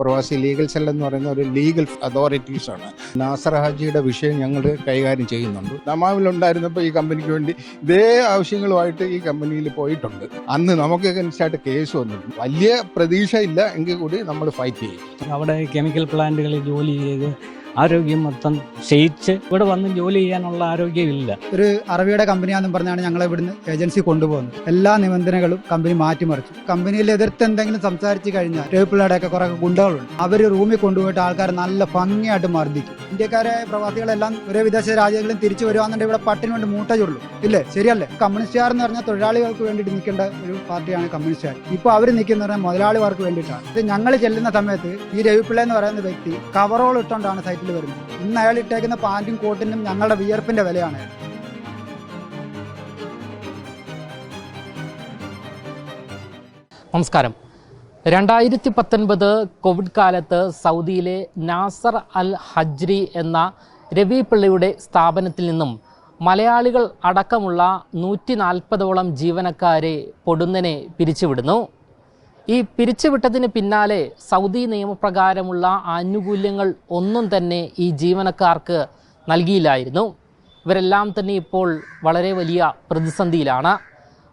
പ്രവാസി legal cell എന്ന് പറയുന്ന ഒരു ലീഗൽ അതോറിറ്റീസ് ആണ്. നാസർ ഹാജിയുടെ വിഷയം ഞങ്ങൾ കൈകാര്യം ചെയ്യുന്നുണ്ട്. ദമാമിലുണ്ടായിരുന്നപ്പോൾ ഈ കമ്പനിക്ക് വേണ്ടി ഇതേ ആവശ്യങ്ങളുമായിട്ട് ഈ കമ്പനിയിൽ പോയിട്ടുണ്ട്. അന്ന് നമുക്കൊക്കെ അനുസരിച്ചായിട്ട് കേസ് വന്നിട്ടുണ്ട്. വലിയ പ്രതീക്ഷ ഇല്ല എങ്കിൽ കൂടി നമ്മൾ ഫൈറ്റ് ചെയ്യും. അവിടെ കെമിക്കൽ പ്ലാന്റുകളിൽ ജോലി ചെയ്ത് ആരോഗ്യം മൊത്തം ക്ഷയിച്ച് ഇവിടെ വന്ന് ജോലി ചെയ്യാനുള്ള ആരോഗ്യമില്ല ഒരു അറബിയുടെ കമ്പനിയാണെന്ന് പറഞ്ഞാണ് ഞങ്ങൾ ഇവിടുന്ന് ഏജൻസി കൊണ്ടുപോകുന്നത്. എല്ലാ നിബന്ധനകളും കമ്പനി മാറ്റിമറിച്ചു. കമ്പനിയിൽ എതിർത്ത് എന്തെങ്കിലും സംസാരിച്ചു കഴിഞ്ഞാൽ ടേപ്പിളുടെയൊക്കെ കുറെ ഗുണ്ടകളുണ്ട്. അവർ റൂമിൽ കൊണ്ടുപോയിട്ട് ആൾക്കാർ നല്ല ഭംഗിയായിട്ട് മർദ്ദിക്കും. ഇന്ത്യക്കാരായ പ്രവാസികളെല്ലാം ഒരേ വിദേശ രാജ്യങ്ങളിൽ തിരിച്ചു വരുവാന്നുണ്ടെങ്കിൽ ഇവിടെ പട്ടിന് വേണ്ടി മൂട്ട ചുള്ളു ഇല്ലേ? ശരിയല്ലേ? കമ്മ്യൂണിസ്റ്റുകാർ എന്ന് പറഞ്ഞാൽ തൊഴിലാളികൾക്ക് വേണ്ടിയിട്ട് നിൽക്കേണ്ട ഒരു പാർട്ടിയാണ് കമ്മ്യൂണിസ്റ്റുകാർ. ഇപ്പൊ അവർ നിൽക്കുന്ന മുതലാളിമാർക്ക് വേണ്ടിയിട്ടാണ്. ഇത് ഞങ്ങൾ ചെല്ലുന്ന സമയത്ത് ഈ രവിപിള്ള എന്ന് പറയുന്ന വ്യക്തി കവറോൾ ഇട്ടുകൊണ്ടാണ് സൈറ്റിൽ വരുന്നത് ഇന്ന് അയാൾ ഇട്ടേക്കുന്ന പാന്റും കോട്ടിനും ഞങ്ങളുടെ വിയർപ്പിന്റെ വിലയാണ്. നമസ്കാരം. രണ്ടായിരത്തി പത്തൊൻപത് കോവിഡ് കാലത്ത് സൗദിയിലെ നാസർ അൽ ഹജ്രി എന്ന രവി പിള്ളയുടെ സ്ഥാപനത്തിൽ നിന്നും മലയാളികൾ അടക്കമുള്ള നൂറ്റി നാൽപ്പതോളം ജീവനക്കാരെ പൊടുന്നനെ പിരിച്ചുവിടുന്നു. ഈ പിരിച്ചുവിട്ടതിന് പിന്നാലെ സൗദി നിയമപ്രകാരമുള്ള ആനുകൂല്യങ്ങൾ ഒന്നും തന്നെ ഈ ജീവനക്കാർക്ക് നൽകിയില്ലായിരുന്നു. ഇവരെല്ലാം തന്നെ ഇപ്പോൾ വളരെ വലിയ പ്രതിസന്ധിയിലാണ്.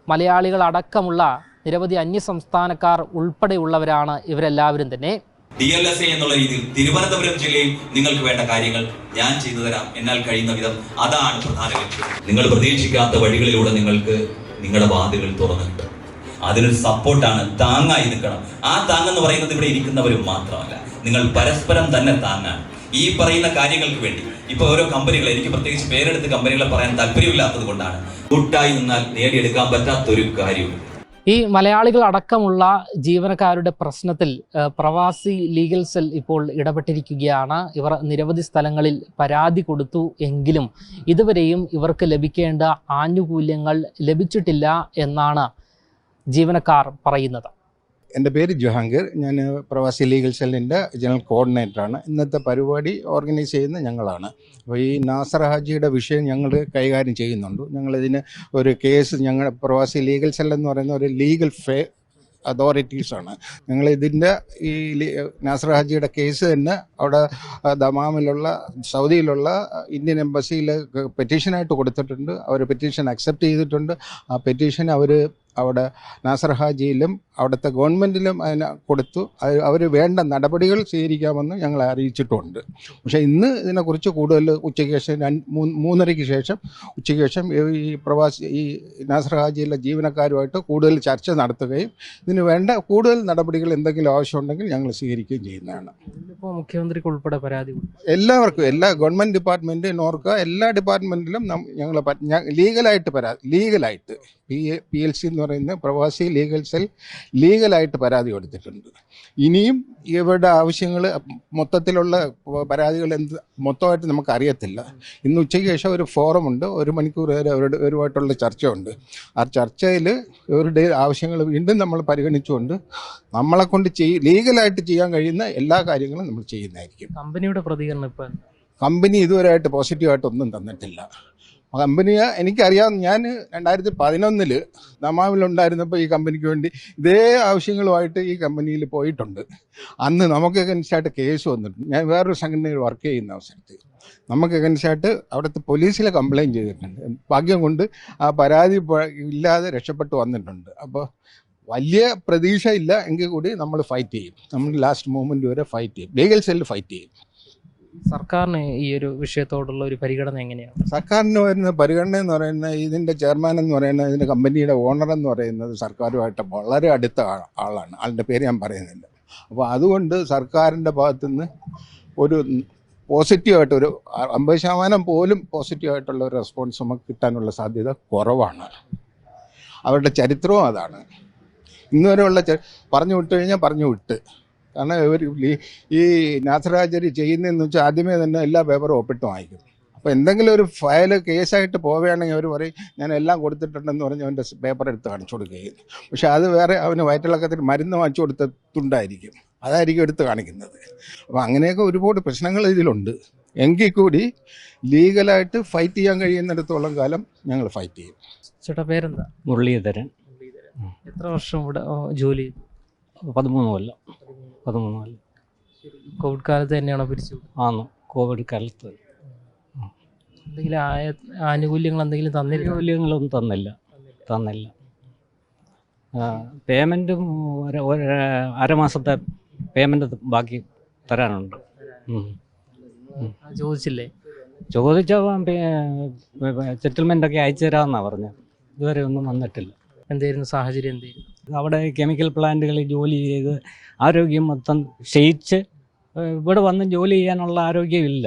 മലയാളികൾ അടക്കമുള്ള നിരവധി അന്യസംസ്ഥാനക്കാർ ഉൾപ്പെടെയുള്ളവരാണ് ഇവരെല്ലാവരും തന്നെ. ഡി എൽ എസ് എ എന്നുള്ള രീതിയിൽ തിരുവനന്തപുരം ജില്ലയിൽ നിങ്ങൾക്ക് വേണ്ട കാര്യങ്ങൾ ഞാൻ ചെയ്തു തരാം എന്നാൽ കഴിയുന്ന വിധം അതാണ് പ്രധാന ലക്ഷ്യം. നിങ്ങൾ പ്രതീക്ഷിക്കാത്ത വഴികളിലൂടെ നിങ്ങൾക്ക് നിങ്ങളുടെ വാതിലുകൾ തുറന്നു കിട്ടും അതിനൊരു സപ്പോർട്ടാണ് താങ്ങായി നിൽക്കണം. ആ താങ്ങെന്ന് പറയുന്നത് ഇവിടെ ഇരിക്കുന്നവരും മാത്രമല്ല. നിങ്ങൾ പരസ്പരം തന്നെ താങ്ങാണ് ഈ പറയുന്ന കാര്യങ്ങൾക്ക് വേണ്ടി. ഇപ്പൊ ഓരോ കമ്പനികൾ എനിക്ക് പ്രത്യേകിച്ച് പേരെടുത്ത് കമ്പനികളെ പറയാൻ താല്പര്യമില്ലാത്തത് കൊണ്ടാണ്. കൂട്ടായി നിന്നാൽ നേടിയെടുക്കാൻ പറ്റാത്തൊരു കാര്യവും ഈ മലയാളികൾ അടക്കമുള്ള ജീവനക്കാരുടെ പ്രശ്നത്തിൽ പ്രവാസി ലീഗൽ സെൽ ഇപ്പോൾ ഇടപെട്ടിരിക്കുകയാണ്. ഇവർ നിരവധി സ്ഥലങ്ങളിൽ പരാതി കൊടുത്തു എങ്കിലും ഇതുവരെയും ഇവർക്ക് ലഭിക്കേണ്ട ആനുകൂല്യങ്ങൾ ലഭിച്ചിട്ടില്ല എന്നാണ് ജീവനക്കാർ പറയുന്നത്. എന്റെ പേര് ജഹാംഗീർ. ഞാൻ പ്രവാസി ലീഗൽ സെല്ലിന്റെ ജനറൽ കോർഡിനേറ്ററാണ്. ഇന്നത്തെ പരിപാടി ഓർഗനൈസ് ചെയ്യുന്ന ഞങ്ങളാണ്. അപ്പോൾ ഈ നാസർ ഹാജിയുടെ വിഷയം ഞങ്ങൾ കൈകാര്യം ചെയ്യുന്നുണ്ട്. ഞങ്ങളിതിന് ഒരു കേസ് ഞങ്ങൾ പ്രവാസി ലീഗൽ സെൽ എന്ന് പറയുന്ന ഒരു ലീഗൽ ഫേ അതോറിറ്റീസാണ്. ഞങ്ങൾ ഇതിന്റെ ഈ നാസർ ഹാജിയുടെ കേസ് തന്നെ അവിടെ ദമാമിലുള്ള സൗദിയിലുള്ള ഇന്ത്യൻ എംബസിയിൽ പെറ്റീഷനായിട്ട് കൊടുത്തിട്ടുണ്ട്. അവർ പെറ്റീഷൻ അക്സെപ്റ്റ് ചെയ്തിട്ടുണ്ട്. ആ പെറ്റീഷൻ അവർ അവിടെ നാസർ ഹാജിയിലും അവിടുത്തെ ഗവൺമെന്റിലും അതിന് കൊടുത്തു. അവർ വേണ്ട നടപടികൾ സ്വീകരിക്കാമെന്ന് ഞങ്ങൾ അറിയിച്ചിട്ടുണ്ട്. പക്ഷേ ഇന്ന് ഇതിനെക്കുറിച്ച് കൂടുതൽ ഉച്ചയ്ക്ക് ശേഷം രണ്ട് മൂന്ന് മൂന്നരയ്ക്ക് ശേഷം ഉച്ചയ്ക്ക് ശേഷം ഈ പ്രവാസി ഈ നാസർ ഹാജിയിലെ ജീവനക്കാരുമായിട്ട് കൂടുതൽ ചർച്ച നടത്തുകയും ഇതിന് വേണ്ട കൂടുതൽ നടപടികൾ എന്തെങ്കിലും ആവശ്യമുണ്ടെങ്കിൽ ഞങ്ങൾ സ്വീകരിക്കുകയും ചെയ്യുന്നതാണ്. മുഖ്യമന്ത്രിക്ക് ഉൾപ്പെടെ പരാതി. എല്ലാവർക്കും എല്ലാ ഗവൺമെന്റ് ഡിപ്പാർട്ട്മെന്റ് നോർക്ക എല്ലാ ഡിപ്പാർട്ട്മെന്റിലും ഞങ്ങൾ ലീഗലായിട്ട് പരാതി ലീഗലായിട്ട് പി പി എൽ സി എന്ന് പറയുന്ന പ്രവാസി ലീഗൽ സെൽ ലീഗലായിട്ട് പരാതി കൊടുത്തിട്ടുണ്ട്. ഇനിയും ഇവരുടെ ആവശ്യങ്ങൾ മൊത്തത്തിലുള്ള പരാതികൾ എന്ത് മൊത്തമായിട്ട് നമുക്ക് അറിയത്തില്ല ഇന്ന് ഉച്ചയ്ക്ക് ശേഷം ഒരു ഫോറമുണ്ട് ഒരു മണിക്കൂർ വരെ അവരുടെ ഇവരുമായിട്ടുള്ള ചർച്ചയുണ്ട്. ആ ചർച്ചയിൽ ഇവരുടെ ആവശ്യങ്ങൾ വീണ്ടും നമ്മൾ പരിഗണിച്ചുകൊണ്ട് നമ്മളെ കൊണ്ട് ചെയ് ലീഗലായിട്ട് ചെയ്യാൻ കഴിയുന്ന എല്ലാ കാര്യങ്ങളും നമ്മൾ ചെയ്യുന്നതായിരിക്കും. കമ്പനിയുടെ പ്രതികരണം ഇപ്പം? കമ്പനി ഇതുവരെയായിട്ട് പോസിറ്റീവായിട്ട് ഒന്നും തന്നിട്ടില്ല. കമ്പനി എനിക്കറിയാം ഞാൻ രണ്ടായിരത്തി പതിനൊന്നിൽ ദമാമിലുണ്ടായിരുന്നപ്പോൾ ഈ കമ്പനിക്ക് വേണ്ടി ഇതേ ആവശ്യങ്ങളുമായിട്ട് ഈ കമ്പനിയിൽ പോയിട്ടുണ്ട്. അന്ന് നമുക്ക് അഗൻസ്റ്റായിട്ട് കേസ് വന്നിട്ടുണ്ട്. ഞാൻ വേറൊരു സംഘടനയിൽ വർക്ക് ചെയ്യുന്ന അവസരത്തിൽ. നമുക്ക് അഗൻസ്റ്റായിട്ട് അവിടുത്തെ പോലീസിലെ കംപ്ലയിന്റ് ചെയ്തിട്ടുണ്ട്. ഭാഗ്യം കൊണ്ട് ആ പരാതി ഇല്ലാതെ രക്ഷപ്പെട്ടു വന്നിട്ടുണ്ട്. അപ്പോൾ വലിയ പ്രതീക്ഷ ഇല്ല എങ്കിൽ കൂടി നമ്മൾ ഫൈറ്റ് ചെയ്യും. നമ്മൾ ലാസ്റ്റ് മൂമെന്റ് വരെ ഫൈറ്റ് ചെയ്യും. ലീഗൽ സെല്ല് ഫൈറ്റ് ചെയ്യും. സർക്കാരിന് ഈ ഒരു വിഷയത്തോടുള്ള ഒരു പരിഗണന എങ്ങനെയാണ്? സർക്കാരിന് വരുന്ന പരിഗണന എന്ന് പറയുന്നത് ഇതിന്റെ ചെയർമാൻ എന്ന് പറയുന്നത് ഇതിന്റെ കമ്പനിയുടെ ഓണർ എന്ന് പറയുന്നത് സർക്കാരുമായിട്ട് വളരെ അടുത്ത ആളാണ്. ആളുടെ പേര് ഞാൻ പറയുന്നില്ല. അപ്പോൾ അതുകൊണ്ട് സർക്കാരിന്റെ ഭാഗത്തുനിന്ന് ഒരു പോസിറ്റീവായിട്ട് ഒരു അമ്പത് ശതമാനം പോലും പോസിറ്റീവായിട്ടുള്ള ഒരു റെസ്പോൺസ് നമുക്ക് കിട്ടാനുള്ള സാധ്യത കുറവാണ്. അവരുടെ ചരിത്രവും അതാണ്. ഇന്നുവരെയുള്ള ച- പറഞ്ഞു വിട്ട് കഴിഞ്ഞാൽ പറഞ്ഞു വിട്ട്. കാരണം ഇവർ ഈ- ഈ നാസറാചാരി ചെയ്യുന്നതെന്ന് വെച്ചാൽ ആദ്യമേ തന്നെ എല്ലാ പേപ്പറും ഒപ്പിട്ട് വാങ്ങിക്കും അപ്പോൾ എന്തെങ്കിലും ഒരു ഫയൽ കേസായിട്ട് പോവുകയാണെങ്കിൽ അവർ പറയും ഞാൻ എല്ലാം കൊടുത്തിട്ടുണ്ടെന്ന് പറഞ്ഞ് അവന്റെ പേപ്പർ എടുത്ത് കാണിച്ചു കൊടുക്കുകയും പക്ഷെ അത് വേറെ അവന് വയറ്റിളക്കത്തിന് മരുന്ന് വാങ്ങിച്ചു കൊടുത്തിട്ടുണ്ടായിരിക്കും. അതായിരിക്കും എടുത്ത് കാണിക്കുന്നത്. അപ്പോൾ അങ്ങനെയൊക്കെ ഒരുപാട് പ്രശ്നങ്ങൾ ഇതിലുണ്ട്. എങ്കിൽ കൂടി ലീഗലായിട്ട് ഫൈറ്റ് ചെയ്യാൻ കഴിയുന്നിടത്തോളം കാലം ഞങ്ങൾ ഫൈറ്റ് ചെയ്യും. ചേട്ടാ പേരെന്താ? മുരളീധരൻ. എത്ര വർഷം ഇവിടെ ജോലി? പതിമൂന്ന് കൊല്ലം. പതിമൂന്ന് കൊല്ലം. കോവിഡ് കാലത്ത് തന്നെയാണോ പിരിച്ചു ആന്നു കോവിഡ് കാലത്ത് എന്തെങ്കിലും ആയ- ആനുകൂല്യങ്ങൾ എന്തെങ്കിലും തന്നില്ല ആനുകൂല്യങ്ങളൊന്നും തന്നില്ല. തന്നില്ല. പേയ്മെന്റും അരമാസത്തെ പേയ്മെന്റ് ബാക്കി തരാനുണ്ട്. ചോദിച്ചില്ലേ? ചോദിച്ചാൽ സെറ്റിൽമെന്റ് ഒക്കെ അയച്ചു തരാമെന്നാണ് പറഞ്ഞത്. ഇതുവരെ ഒന്നും വന്നിട്ടില്ല. എന്തായിരുന്നു സാഹചര്യം എന്തായിരുന്നു? അവിടെ കെമിക്കൽ പ്ലാന്റുകളിൽ ജോലി ചെയ്ത് ആരോഗ്യം മൊത്തം ക്ഷയിച്ച് ഇവിടെ വന്ന് ജോലി ചെയ്യാനുള്ള ആരോഗ്യമില്ല.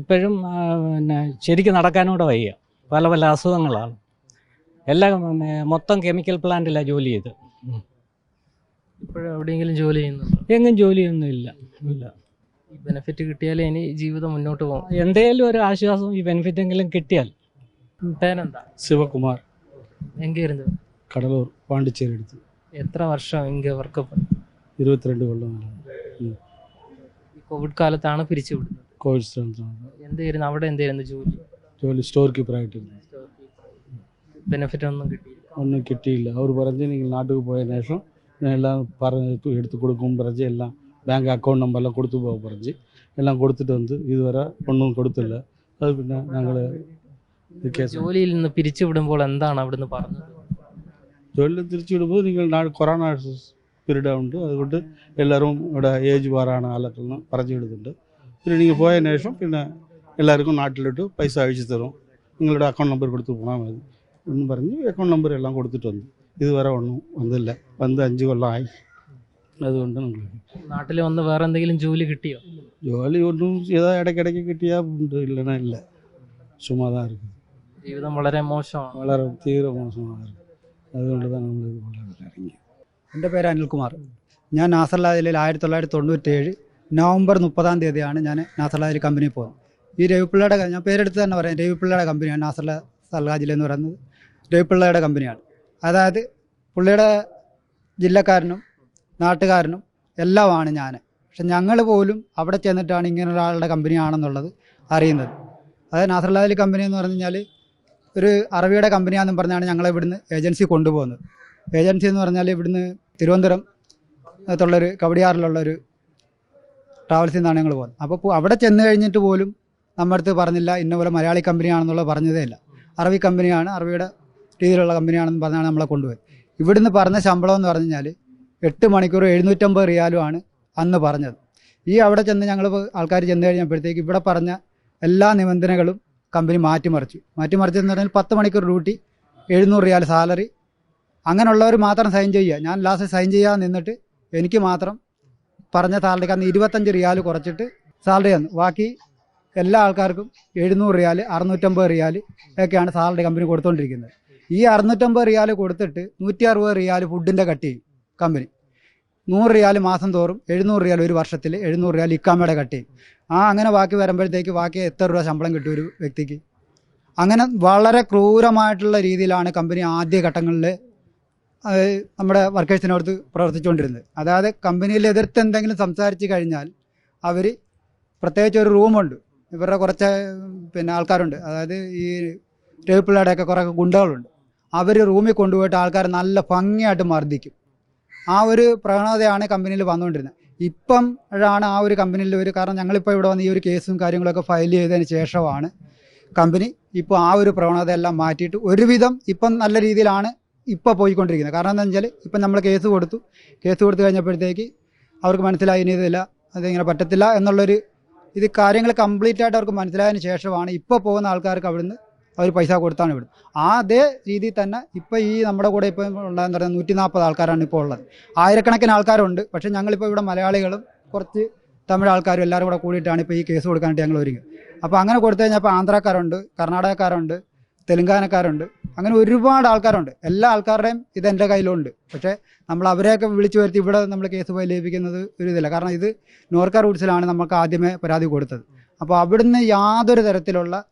ഇപ്പോഴും പിന്നെ ശരിക്കും നടക്കാനൂടെ വയ്യ. പല പല അസുഖങ്ങളാണ്. എല്ലാം മൊത്തം കെമിക്കൽ പ്ലാന്റിലാണ് ജോലി ചെയ്ത്. ഇപ്പോഴും എവിടെയെങ്കിലും ജോലി ചെയ്യുന്നു എങ്ങും ജോലിയൊന്നും ഇല്ല. ഇല്ല. ഈ ബെനിഫിറ്റ് കിട്ടിയാലേ ഇനി ജീവിതം മുന്നോട്ട് പോകും എന്തെങ്കിലും ഒരു ആശ്വാസം ഈ ബെനിഫിറ്റ് എങ്കിലും കിട്ടിയാൽ. പേരെന്താ? ശിവകുമാർ. எங்கே കടലൂർ கடலூர் பாண்டிச்சேரி എത്ര വർഷം வருஷம் இங்கே വർക്ക് ഇരുപത്തിരണ്ട് കൊല്ലം ഈ കോവിഡ് കാലത്താണ് പിരിച്ചു വിടുന്നത്. കോവിഡ് സമയത്താണ് എന്തായിരുന്നു? അവിടെ എന്തായിരുന്നു ജോലി? ജോലി സ്റ്റോർ കീപ്പർ കീപ്പറായിട്ടിരുന്നു ബെനിഫിറ്റ് ഒന്നും കിട്ടിയില്ല. ഒന്നും കിട്ടിയില്ല. അവർ പറഞ്ഞ് നിങ്ങൾ നാട്ടിൽ പോയ ശേഷം ഞാൻ എല്ലാം പറഞ്ഞ് എടുത്തു കൊടുക്കും പറഞ്ഞ് എല്ലാം ബാങ്ക് അക്കൗണ്ട് നമ്പറെല്ലാം കൊടുത്തു പോകാൻ പറഞ്ഞ്. എല്ലാം കൊടുത്തിട്ട് വന്ന് ഇതുവരെ ഒന്നും കൊടുത്തില്ല. അത് പിന്നെ ഞങ്ങൾ ജോലിയിൽ നിന്ന് പിരിച്ചുവിടുമ്പോൾ എന്താണ് അവിടുന്ന് പറഞ്ഞത്? ജോലിയിൽ തിരിച്ചുവിടുമ്പോൾ നിങ്ങൾ കൊറോണ പീരീഡ് ഉണ്ട് അതുകൊണ്ട് എല്ലാവരും ഇവിടെ ഏജ് പാറാണ് ആളുകളെന്ന് പറഞ്ഞു വിടുന്നുണ്ട് പിന്നെ നിങ്ങൾ പോയതിന് ശേഷം പിന്നെ എല്ലാവർക്കും നാട്ടിലോട്ട് പൈസ അയച്ചു തരും. നിങ്ങളുടെ അക്കൗണ്ട് നമ്പർ കൊടുത്ത് പോകാൻ മതി. എന്ന് പറഞ്ഞ് അക്കൗണ്ട് നമ്പർ എല്ലാം കൊടുത്തിട്ട് വന്നു. ഇതുവരെ ഒന്നും വന്നില്ല. വന്ന് അഞ്ച് കൊല്ലമായി അതുകൊണ്ട് നിങ്ങൾ നാട്ടിൽ വന്ന് വേറെ എന്തെങ്കിലും ജോലി കിട്ടിയോ? ജോലി ഒന്നും ഏതാ ഇടയ്ക്കിടയ്ക്ക് കിട്ടിയാൽ ഉണ്ട്. ഇല്ലണ ഇല്ല. ഇരിക്കും ജീവിതം വളരെ മോശമാണ്. വളരെ തീവ്ര മോശമാണ്. അതുകൊണ്ട് തന്നെ നമ്മൾ വളരെ ഇറങ്ങി. എന്റെ പേര് അനിൽകുമാർ. ഞാൻ നാസർലാ ജില്ലയിൽ ആയിരത്തി തൊള്ളായിരത്തി തൊണ്ണൂറ്റേഴ് നവംബർ മുപ്പതാം തീയതിയാണ് ഞാൻ നാസർലാ ജില്ല കമ്പനിയിൽ പോകുന്നത്. ഈ രവിപിള്ളയുടെ ഞാൻ പേരെടുത്ത് തന്നെ പറയാം. രവിപിള്ളയുടെ കമ്പനിയാണ് നാസർല സർലാ ജില്ല എന്ന് പറയുന്നത്. രവിപിള്ളയുടെ കമ്പനിയാണ് അതായത് പുള്ളിയുടെ ജില്ലക്കാരനും നാട്ടുകാരനും എല്ലാമാണ് ഞാൻ. പക്ഷെ ഞങ്ങൾ പോലും അവിടെ ചെന്നിട്ടാണ് ഇങ്ങനെ ഒരാളുടെ കമ്പനിയാണെന്നുള്ളത് അറിയുന്നത്. അതായത് നാസർലാദലി കമ്പനി എന്ന് പറഞ്ഞു കഴിഞ്ഞാൽ ഒരു അറബിയുടെ കമ്പനിയാണെന്നും പറഞ്ഞാണ് ഞങ്ങളെ ഇവിടുന്ന് ഏജൻസി കൊണ്ടുപോകുന്നത്. ഏജൻസി എന്ന് പറഞ്ഞാൽ ഇവിടുന്ന് തിരുവനന്തപുരം അകത്തുള്ളൊരു കവടിയാറിലുള്ളൊരു ട്രാവൽസിൽ നിന്നാണ് ഞങ്ങൾ പോകുന്നത്. അപ്പോൾ അവിടെ ചെന്ന് കഴിഞ്ഞിട്ട് പോലും നമ്മുടെ അടുത്ത് പറഞ്ഞില്ല ഇന്ന പോലെ മലയാളി കമ്പനിയാണെന്നുള്ളത് പറഞ്ഞതേ ഇല്ല. അറബി കമ്പനിയാണ് അറബിയുടെ രീതിയിലുള്ള കമ്പനിയാണെന്ന് പറഞ്ഞാണ് നമ്മളെ കൊണ്ടുപോയത്. ഇവിടുന്ന് പറഞ്ഞ ശമ്പളം എന്ന് പറഞ്ഞു കഴിഞ്ഞാൽ എട്ട് മണിക്കൂർ എഴുന്നൂറ്റമ്പത് റിയാലുമാണ് അന്ന് പറഞ്ഞത്. ഈ അവിടെ ചെന്ന് ഞങ്ങൾ ആൾക്കാർ ചെന്ന് കഴിഞ്ഞപ്പോഴത്തേക്ക് ഇവിടെ പറഞ്ഞ എല്ലാ നിബന്ധനകളും കമ്പനി മാറ്റിമറിച്ചു. മാറ്റിമറിച്ചെന്ന് പറഞ്ഞാൽ പത്ത് മണിക്കൂർ ഡ്യൂട്ടി എഴുന്നൂറ് റിയാൽ സാലറി. അങ്ങനെയുള്ളവർ മാത്രം സൈൻ ചെയ്യുക. ഞാൻ ലാസ്റ്റ് സൈൻ ചെയ്യാൻ നിന്നിട്ട് എനിക്ക് മാത്രം പറഞ്ഞ സാലറിക്ക് അന്ന് ഇരുപത്തഞ്ച് റിയാൽ കുറച്ചിട്ട് സാലറി തന്നു. ബാക്കി എല്ലാ ആൾക്കാർക്കും എഴുന്നൂറ് റിയാൽ അറുന്നൂറ്റമ്പത് റിയാൽ ഒക്കെയാണ് സാലറി കമ്പനി കൊടുത്തുകൊണ്ടിരിക്കുന്നത് ഈ അറുന്നൂറ്റമ്പത് റിയാൽ കൊടുത്തിട്ട് നൂറ്റി അറുപത് റിയാൽ ഫുഡിന്റെ കട്ട് ചെയ്യും കമ്പനി. നൂറ് റിയാൽ മാസം തോറും എഴുന്നൂറ് റിയാൽ ഒരു വർഷത്തിൽ എഴുന്നൂറ് റിയാൽ ഇക്കാമയുടെ കട്ടി. ആ അങ്ങനെ ബാക്കി വരുമ്പോഴത്തേക്ക് ബാക്കി എത്ര രൂപ ശമ്പളം കിട്ടും ഒരു വ്യക്തിക്ക്? അങ്ങനെ വളരെ ക്രൂരമായിട്ടുള്ള രീതിയിലാണ് കമ്പനി ആദ്യ ഘട്ടങ്ങളിൽ നമ്മുടെ വർക്കേഴ്സിനോടത്ത് പ്രവർത്തിച്ചുകൊണ്ടിരുന്നത്. അതായത് കമ്പനിയിൽ എതിർത്ത് എന്തെങ്കിലും സംസാരിച്ച് കഴിഞ്ഞാൽ അവർ പ്രത്യേകിച്ച് ഒരു റൂമുണ്ട് ഇവരുടെ കുറച്ച് പിന്നെ ആൾക്കാരുണ്ട്. അതായത് ഈ രവിപ്പിള്ളയുടെയൊക്കെ കുറേ ഗുണ്ടകളുണ്ട്. അവർ റൂമിൽ കൊണ്ടുപോയിട്ട് ആൾക്കാർ നല്ല ഭംഗിയായിട്ട് മർദ്ദിക്കും. ആ ഒരു പ്രവണതയാണ് കമ്പനിയിൽ വന്നുകൊണ്ടിരുന്നത്. ഇപ്പം ആണ് ആ ഒരു കമ്പനിയിൽ ഒരു കാരണം. ഞങ്ങളിപ്പോൾ ഇവിടെ വന്ന് ഈ ഒരു കേസും കാര്യങ്ങളൊക്കെ ഫയൽ ചെയ്തതിന് ശേഷമാണ് കമ്പനി ഇപ്പോൾ ആ ഒരു പ്രവണതയെല്ലാം മാറ്റിയിട്ട് ഒരുവിധം ഇപ്പം നല്ല രീതിയിലാണ് ഇപ്പോൾ പോയിക്കൊണ്ടിരിക്കുന്നത്. കാരണം എന്താ വെച്ചാൽ ഇപ്പം നമ്മൾ കേസ് കൊടുത്തു. കേസ് കൊടുത്തു കഴിഞ്ഞപ്പോഴത്തേക്ക് അവർക്ക് മനസ്സിലായി ഇനി ഇതില്ല അതിങ്ങനെ പറ്റത്തില്ല എന്നുള്ളൊരു ഇത് കാര്യങ്ങൾ കംപ്ലീറ്റ് ആയിട്ട് അവർക്ക് മനസ്സിലായതിന് ശേഷമാണ് ഇപ്പോൾ പോകുന്ന ആൾക്കാർക്ക് അവിടുന്ന് അവർ പൈസ കൊടുത്താണ് വിടും ആ അതേ രീതിയിൽ തന്നെ ഇപ്പോൾ ഈ നമ്മുടെ കൂടെ ഇപ്പോൾ ഉള്ളതെന്ന് പറയുന്നത് നൂറ്റി നാൽപ്പത് ആൾക്കാരാണ് ഇപ്പോൾ ഉള്ളത്. ആയിരക്കണക്കിന് ആൾക്കാരുണ്ട്. പക്ഷേ ഞങ്ങളിപ്പോൾ ഇവിടെ മലയാളികളും കുറച്ച് തമിഴ് ആൾക്കാരും എല്ലാവരും കൂടെ കൂടിയിട്ടാണ് ഇപ്പോൾ ഈ കേസ് കൊടുക്കാനായിട്ട് ഞങ്ങൾ ഒരുങ്ങി. അപ്പോൾ അങ്ങനെ കൊടുത്തു കഴിഞ്ഞാൽ ഇപ്പോൾ ആന്ധ്രാക്കാരുണ്ട് കർണാടകക്കാരുണ്ട് തെലുങ്കാനക്കാരുണ്ട്. അങ്ങനെ ഒരുപാട് ആൾക്കാരുണ്ട്. എല്ലാ ആൾക്കാരുടെയും ഇത് എന്റെ കയ്യിലുണ്ട്. പക്ഷേ നമ്മൾ അവരെയൊക്കെ വിളിച്ചു വരുത്തി ഇവിടെ നമ്മൾ കേസ് പോയി ലഭിക്കുന്നത് ഒരു ഇതില്ല. കാരണം ഇത് നോർക്ക റൂട്ട്സിലാണ് നമുക്ക് ആദ്യമേ പരാതി കൊടുത്തത്. അപ്പോൾ അവിടുന്ന് യാതൊരു തരത്തിലുള്ള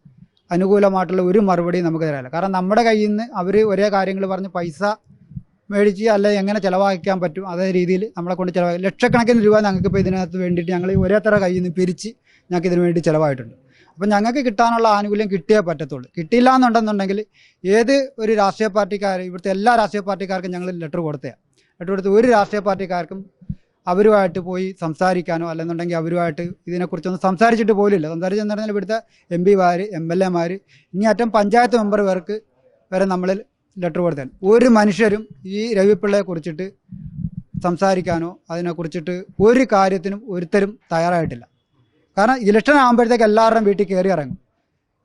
അനുകൂലമായിട്ടുള്ള ഒരു മറുപടിയും നമുക്ക് തരാനില്ല. കാരണം നമ്മുടെ കയ്യിൽ നിന്ന് അവർ ഒരേ കാര്യങ്ങൾ പറഞ്ഞ് പൈസ മേടിച്ച് അല്ലെ എങ്ങനെ ചിലവാക്കാൻ പറ്റും അതേ രീതിയിൽ നമ്മളെ കൊണ്ട് ചിലവാക്കി ലക്ഷക്കണക്കിന് രൂപ ഞങ്ങൾക്ക് ഇപ്പോൾ ഇതിനകത്ത് വേണ്ടിയിട്ട് ഞങ്ങൾ ഓരോരുത്തര കയ്യിൽ നിന്ന് പിരിച്ച് ഞങ്ങൾക്ക് ഇതിനു വേണ്ടി ചിലവായിട്ടുണ്ട്. അപ്പം ഞങ്ങൾക്ക് കിട്ടാനുള്ള ആനുകൂല്യം കിട്ടിയേ പറ്റത്തുള്ളൂ. കിട്ടിയില്ല എന്നുണ്ടെന്നുണ്ടെങ്കിൽ ഏത് ഒരു രാഷ്ട്രീയ പാർട്ടിക്കാർ ഇവിടുത്തെ എല്ലാ രാഷ്ട്രീയ പാർട്ടിക്കാർക്കും ഞങ്ങൾ ലെറ്റർ കൊടുത്തതാണ് ലെറ്റർ കൊടുത്ത് ഒരു രാഷ്ട്രീയ പാർട്ടിക്കാർക്കും അവരുമായിട്ട് പോയി സംസാരിക്കാനോ അല്ലെന്നുണ്ടെങ്കിൽ അവരുമായിട്ട് ഇതിനെക്കുറിച്ചൊന്നും സംസാരിച്ചിട്ട് പോലില്ല സംസാരിച്ചെന്ന് പറഞ്ഞാൽ ഇവിടുത്തെ എം പിമാർ എം എൽ എമാർ ഇനി അറ്റം പഞ്ചായത്ത് മെമ്പർ പേർക്ക് വരെ നമ്മളിൽ ലെറ്റർ കൊടുത്താൽ ഒരു മനുഷ്യരും ഈ രവിപ്പിള്ളയെ കുറിച്ചിട്ട് സംസാരിക്കാനോ അതിനെക്കുറിച്ചിട്ട് ഒരു കാര്യത്തിനും ഒരുത്തരും തയ്യാറായിട്ടില്ല. കാരണം ഇലക്ഷൻ ആകുമ്പോഴത്തേക്ക് എല്ലാവരുടെയും വീട്ടിൽ കയറി ഇറങ്ങും.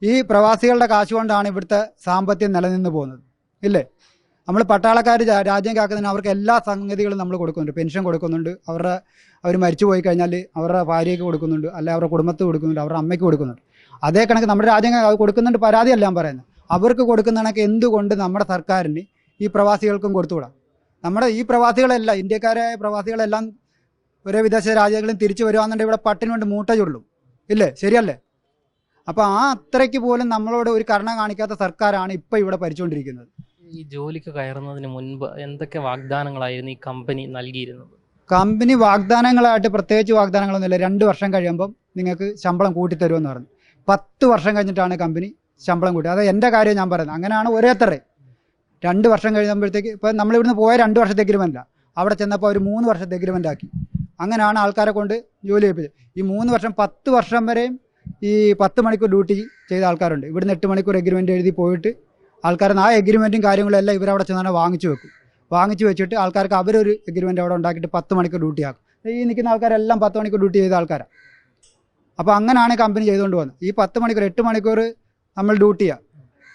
ഈ പ്രവാസികളുടെ കാശ് കൊണ്ടാണ് ഇവിടുത്തെ സാമ്പത്തികം നിലനിന്ന് പോകുന്നത്. ഇല്ലേ? നമ്മൾ പട്ടാളക്കാർ രാജ്യം കാക്കുന്നതിന് അവർക്ക് എല്ലാ സംഗതികളും നമ്മൾ കൊടുക്കുന്നുണ്ട്. പെൻഷൻ കൊടുക്കുന്നുണ്ട്. അവരുടെ അവർ മരിച്ചു പോയി കഴിഞ്ഞാൽ അവരുടെ ഭാര്യയ്ക്ക് കൊടുക്കുന്നുണ്ട്. അല്ലെ അവരുടെ കുടുംബത്തിന് കൊടുക്കുന്നുണ്ട്. അവരുടെ അമ്മയ്ക്ക് കൊടുക്കുന്നുണ്ട്. അതേ കണക്ക് നമ്മുടെ രാജ്യം കൊടുക്കുന്നുണ്ട് പരാതിയല്ല ഞാൻ പറയുന്നത്. അവർക്ക് കൊടുക്കുന്ന കണക്ക് എന്തുകൊണ്ട് നമ്മുടെ സർക്കാരിന് ഈ പ്രവാസികൾക്കും കൊടുത്തുകൂടാ? നമ്മുടെ ഈ പ്രവാസികളെല്ലാം ഇന്ത്യക്കാരായ പ്രവാസികളെല്ലാം ഒരേ വിദേശ രാജ്യങ്ങളിൽ തിരിച്ചു വരുവാന്നുണ്ടെങ്കിൽ ഇവിടെ പട്ടിന് കൊണ്ട് മൂട്ട ചൊല്ലും ഇല്ലേ? ശരിയല്ലേ? അപ്പോൾ ആ അത്രയ്ക്ക് പോലും നമ്മളോട് ഒരു കരുണ കാണിക്കാത്ത സർക്കാരാണ് ഇപ്പോൾ ഇവിടെ ഭരിച്ചുകൊണ്ടിരിക്കുന്നത് ഈ ജോലിക്ക് കയറുന്നതിന് മുൻപ് എന്തൊക്കെ വാഗ്ദാനങ്ങളായിരുന്നു ഈ കമ്പനി നൽകിയിരുന്നത്? കമ്പനി വാഗ്ദാനങ്ങളായിട്ട് പ്രത്യേകിച്ച് വാഗ്ദാനങ്ങളൊന്നുമില്ല. രണ്ട് വർഷം കഴിയുമ്പം നിങ്ങൾക്ക് ശമ്പളം കൂട്ടിത്തരുമെന്ന് പറഞ്ഞു. പത്ത് വർഷം കഴിഞ്ഞിട്ടാണ് കമ്പനി ശമ്പളം കൂട്ടി. അത് എന്റെ കാര്യം ഞാൻ പറയുന്നത്. അങ്ങനെയാണ് ഓരോരുത്തരെ രണ്ട് വർഷം കഴിയുമ്പോഴത്തേക്ക് ഇപ്പം നമ്മളിവിടുന്ന് പോയ രണ്ട് വർഷത്തെ എഗ്രിമെന്റ് അവിടെ ചെന്നപ്പോൾ അവർ മൂന്ന് വർഷത്തെ എഗ്രിമെന്റ് ആക്കി. അങ്ങനെയാണ് ആൾക്കാരെ കൊണ്ട് ജോലി ചെയ്യിപ്പിച്ചത് ഈ മൂന്ന് വർഷം പത്ത് വർഷം വരെയും ഈ പത്ത് മണിക്കൂർ ഡ്യൂട്ടി ചെയ്ത ആൾക്കാരുണ്ട്. ഇവിടുന്ന് എട്ട് മണിക്കൂർ എഗ്രിമെന്റ് എഴുതി പോയിട്ട് ആൾക്കാർ ആ എഗ്രിമെന്റും കാര്യങ്ങളും എല്ലാം ഇവരവിടെ ചെന്നാണ് വാങ്ങിച്ചു വെക്കും. വാങ്ങിച്ചു വെച്ചിട്ട് ആൾക്കാർക്ക് അവരൊരു എഗ്രിമെന്റ് അവിടെ ഉണ്ടാക്കിയിട്ട് പത്ത് മണിക്ക് ഡ്യൂട്ടി ആക്കും. ഈ നിൽക്കുന്ന ആൾക്കാരെല്ലാം പത്ത് മണിക്ക് ഡ്യൂട്ടി ചെയ്ത ആൾക്കാരാണ് അപ്പോൾ അങ്ങനെയാണ് കമ്പനി ചെയ്തുകൊണ്ട് പോകുന്നത് ഈ പത്ത് മണിക്കൂർ എട്ട് മണിക്കൂർ നമ്മൾ ഡ്യൂട്ടിയാണ്